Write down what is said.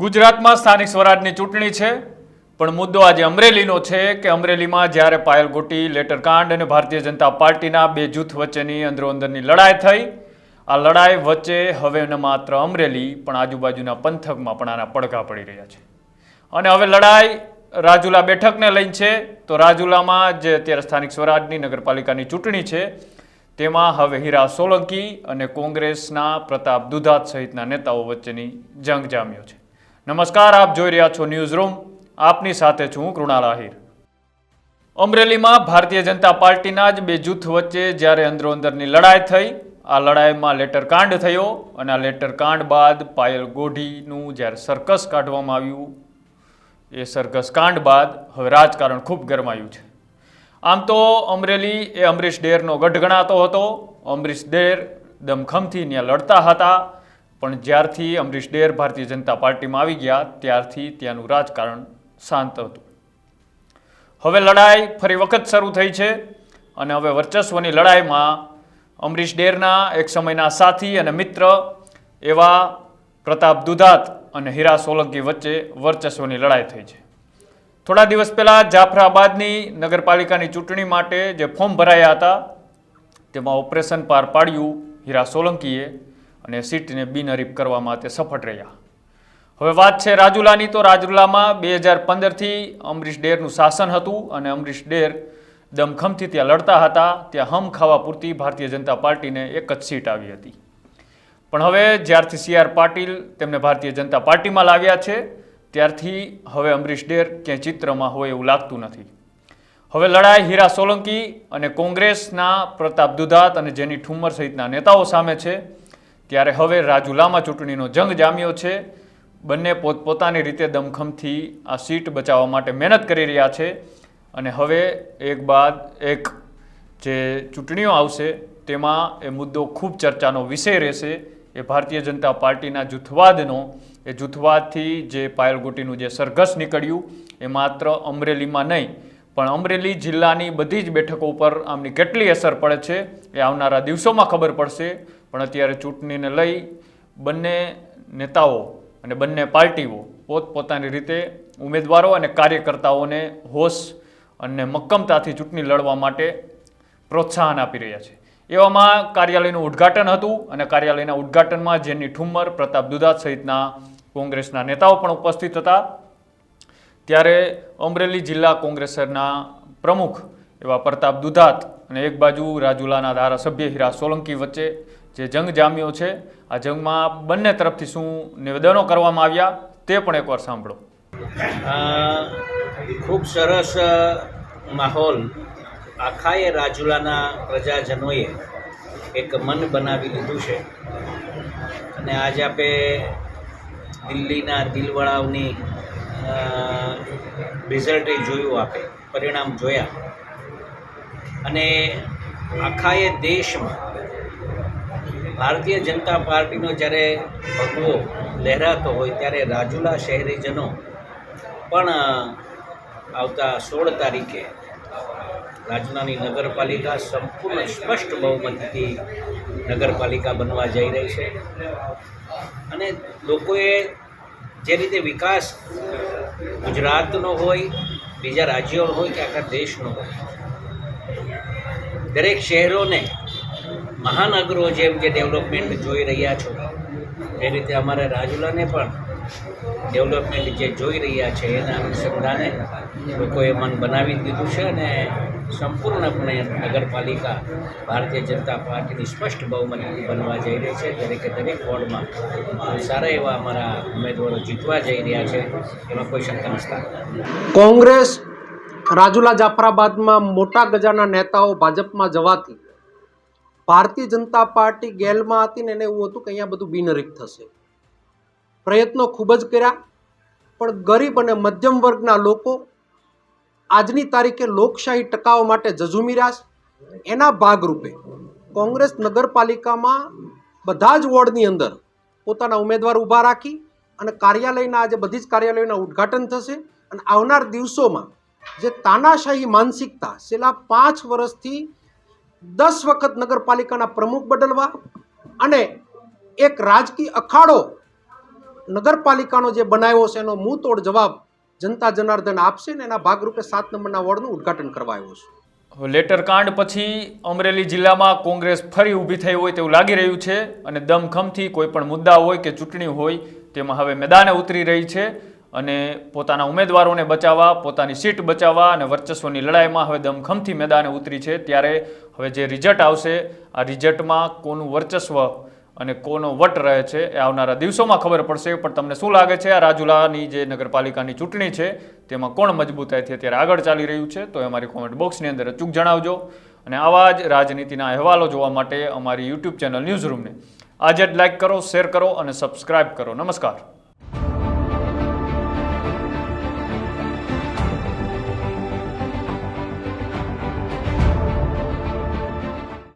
ગુજરાતમાં સ્થાનિક સ્વરાજની ચૂંટણી છે, પણ મુદ્દો આજે અમરેલીનો છે કે અમરેલીમાં જ્યારે પાયલ ગોટી લેટરકાંડ અને ભારતીય જનતા પાર્ટીના બે જૂથ વચ્ચેની અંદરોઅંદરની લડાઈ થઈ. આ લડાઈ વચ્ચે હવે ન માત્ર અમરેલી, પણ આજુબાજુના પંથકમાં પણ આના પડઘા પડી રહ્યા છે. અને હવે લડાઈ રાજુલા બેઠકને લઈને છે, તો રાજુલામાં જે અત્યારે સ્થાનિક સ્વરાજની નગરપાલિકાની ચૂંટણી છે, તેમાં હવે હીરા સોલંકી અને કોંગ્રેસના પ્રતાપ દુધાત સહિતના નેતાઓ વચ્ચેની જંગ જામ્યો છે. નમસ્કાર, આપ જોઈ રહ્યા છો ન્યૂઝ રૂમ આપની સાથે છું કૃણાલ આહિર. અમરેલીમાં ભારતીય જનતા પાર્ટીના જ બે જૂથ વચ્ચે જ્યારે અંદરોઅંદરની લડાઈ થઈ, આ લડાઈમાં લેટર કાંડ થયો અને આ લેટર કાંડ બાદ પાયલ ગોઢીનું જ્યારે સરકસ કાઢવામાં આવ્યું, એ સરકસ કાંડ બાદ હવે રાજકારણ ખૂબ ગરમાયું છે. આમ તો અમરેલી એ અમરીશ ડેરનો ગઢ ગણાતો હતો. અમરીશ ડેર દમખમથી ત્યાં લડતા હતા. પણ જ્યારથી અમરીશ ડેર ભારતીય જનતા પાર્ટીમાં આવી ગયા, ત્યારથી ત્યાંનું રાજકારણ શાંત હતું. હવે લડાઈ ફરી વખત શરૂ થઈ છે અને હવે વર્ચસ્વની લડાઈમાં અમરીશ ડેરના એક સમયના સાથી અને મિત્ર એવા પ્રતાપ દુધાત અને હીરા સોલંકી વચ્ચે વર્ચસ્વની લડાઈ થઈ છે. થોડા દિવસ પહેલાં જાફરાબાદની નગરપાલિકાની ચૂંટણી માટે જે ફોર્મ ભરાયા હતા, તેમાં ઓપરેશન પાર પાડ્યું હીરા સોલંકીએ. અને સીટને બિનહરીફ કરવામાં તે સફળ રહ્યા. હવે વાત છે રાજુલાની, તો રાજુલામાં બે હજાર પંદરથી અમરીશ ડેરનું શાસન હતું અને અમરીશ ડેર દમખમથી ત્યાં લડતા હતા. ત્યાં હમ ખાવા પૂરતી ભારતીય જનતા પાર્ટીને એક જ સીટ આવી હતી. પણ હવે જ્યારથી સી આર પાટીલ તેમને ભારતીય જનતા પાર્ટીમાં લાવ્યા છે, ત્યારથી હવે અમરીશ ડેર ક્યાંય ચિત્રમાં હોય એવું લાગતું નથી. હવે લડાઈ હીરા સોલંકી અને કોંગ્રેસના પ્રતાપ દુધાત અને જેની ઠુમ્મર સહિતના નેતાઓ સામે છે. ત્યારે હવે રાજુલામાં ચૂંટણીનો જંગ જામ્યો છે. બંને પોતપોતાની રીતે દમખમથી આ સીટ બચાવવા માટે મહેનત કરી રહ્યા છે. અને હવે એક બાદ એક જે ચૂંટણીઓ આવશે, તેમાં એ મુદ્દો ખૂબ ચર્ચાનો વિષય રહેશે. એ ભારતીય જનતા પાર્ટીના જૂથવાદનો, એ જૂથવાદથી જે પાયલગોટીનું જે સરઘસ નીકળ્યું, એ માત્ર અમરેલીમાં નહીં, પણ અમરેલી જિલ્લાની બધી જ બેઠકો ઉપર આમની કેટલી અસર પડે છે, એ આવનારા દિવસોમાં ખબર પડશે. પણ અત્યારે ચૂંટણીને લઈ બંને નેતાઓ અને બંને પાર્ટીઓ પોતપોતાની રીતે ઉમેદવારો અને કાર્યકર્તાઓને હોશ અને મક્કમતાથી ચૂંટણી લડવા માટે પ્રોત્સાહન આપી રહ્યા છે. એવામાં કાર્યાલયનું ઉદ્ઘાટન હતું અને કાર્યાલયના ઉદ્ઘાટનમાં જેની ઠુમ્મર પ્રતાપ દુધાત સહિતના કોંગ્રેસના નેતાઓ પણ ઉપસ્થિત હતા. ત્યારે અમરેલી જિલ્લા કોંગ્રેસના પ્રમુખ એવા પ્રતાપ દુધાત અને એક બાજુ રાજુલાના ધારાસભ્ય હીરા સોલંકી વચ્ચે જે જંગ જામ્યો છે, આ જંગમાં બંને તરફથી શું નિવેદનો કરવામાં આવ્યા, તે પણ એકવાર સાંભળો. ખૂબ સરસ માહોલ. આખાએ રાજુલાના પ્રજાજનોએ એક મન બનાવી લીધું છે. અને આજે આપણે દિલ્હીના દિલવડાવની રિઝલ્ટ જોયું આપે, પરિણામ જોયા. અને આખાએ દેશમાં ભારતીય જનતા પાર્ટીનો જ્યારે ભગવો લહેરાતો હોય ત્યારે રાજુલા શહેરીજનો પણ આવતા સોળ તારીખે રાજુલાની નગરપાલિકા સંપૂર્ણ સ્પષ્ટ બહુમતીથી નગરપાલિકા બનવા જઈ રહી છે. અને લોકોએ જે રીતે વિકાસ ગુજરાતનો હોય, બીજા રાજ્યોનો હોય કે આખા દેશનો હોય, દરેક શહેરોને મહાનગરો જેમ જે ડેવલપમેન્ટ જોઈ રહ્યા છો, એ રીતે અમારે રાજુલાને પણ ડેવલપમેન્ટ જે જોઈ રહ્યા છે, એના અનુસંધાને લોકોએ મન બનાવી દીધું છે અને સંપૂર્ણપણે નગરપાલિકા ભારતીય જનતા પાર્ટીની સ્પષ્ટ બહુમતી બનવા જઈ રહી છે. દરેકે દરેક વોર્ડમાં સારા એવા અમારા ઉમેદવારો જીતવા જઈ રહ્યા છે, એમાં કોઈ શંકા નથી કોંગ્રેસ રાજુલા જાફરાબાદમાં મોટા ગજાના નેતાઓ ભાજપમાં જવાથી ભારતીય જનતા પાર્ટી ગેલમાં હતી ને એને એવું હતું કે અહીંયા બધું બિનહરીફ થશે. પ્રયત્નો ખૂબ જ કર્યા, પણ ગરીબ અને મધ્યમ વર્ગના લોકો આજની તારીખે લોકશાહી ટકાવવા માટે જજુમી રહ્યા એના ભાગરૂપે કોંગ્રેસ નગરપાલિકામાં બધા જ વોર્ડની અંદર પોતાના ઉમેદવાર ઊભા રાખી અને કાર્યાલયના આજે બધી જ કાર્યાલયોના ઉદ્ઘાટન થશે અને આવનાર દિવસોમાં જે તાનાશાહી માનસિકતા છેલ્લા પાંચ વર્ષથી દસ વખત નગરપાલિકાના પ્રમુખ બદલવા અને એક રાજકીય અખાડો નગરપાલિકાનો જે બનાવ્યો છે એનો મુંહતોડ જવાબ જનતા જનાર્દન આપશે ને એના ભાગરૂપે સાત નંબરના વોર્ડનું ઉદ્ઘાટન કરવા આવ્યો છું. લેટર કાંડ પછી અમરેલી જિલ્લામાં કોંગ્રેસ ફરી ઊભી થઈ હોય તેવું લાગી રહ્યું છે અને દમખમથી કોઈ પણ મુદ્દા હોય કે ચૂંટણી હોય તેમાં હવે મેદાને ઉતરી રહી છે. અને પોતાના ઉમેદવારોને બચાવવા, પોતાની સીટ બચાવવા અને વર્ચસ્વની લડાઈમાં હવે દમખમથી મેદાને ઉતરી છે. ત્યારે હવે જે રિઝલ્ટ આવશે, આ રિઝલ્ટમાં કોનું વર્ચસ્વ અને કોનો વટ રહે છે એ આવનારા દિવસોમાં ખબર પડશે. પણ તમને શું લાગે છે, આ રાજુલાની જે નગરપાલિકાની ચૂંટણી છે, તેમાં કોણ મજબૂતાઈથી અત્યારે આગળ ચાલી રહ્યું છે, તો એ અમારી કોમેન્ટ બોક્સની અંદર અચૂક જણાવજો. અને આવા જ રાજનીતિના અહેવાલો જોવા માટે અમારી યુટ્યુબ ચેનલ ન્યૂઝ રૂમને આજે જ લાઇક કરો શેર કરો અને સબસ્ક્રાઇબ કરો. નમસ્કાર.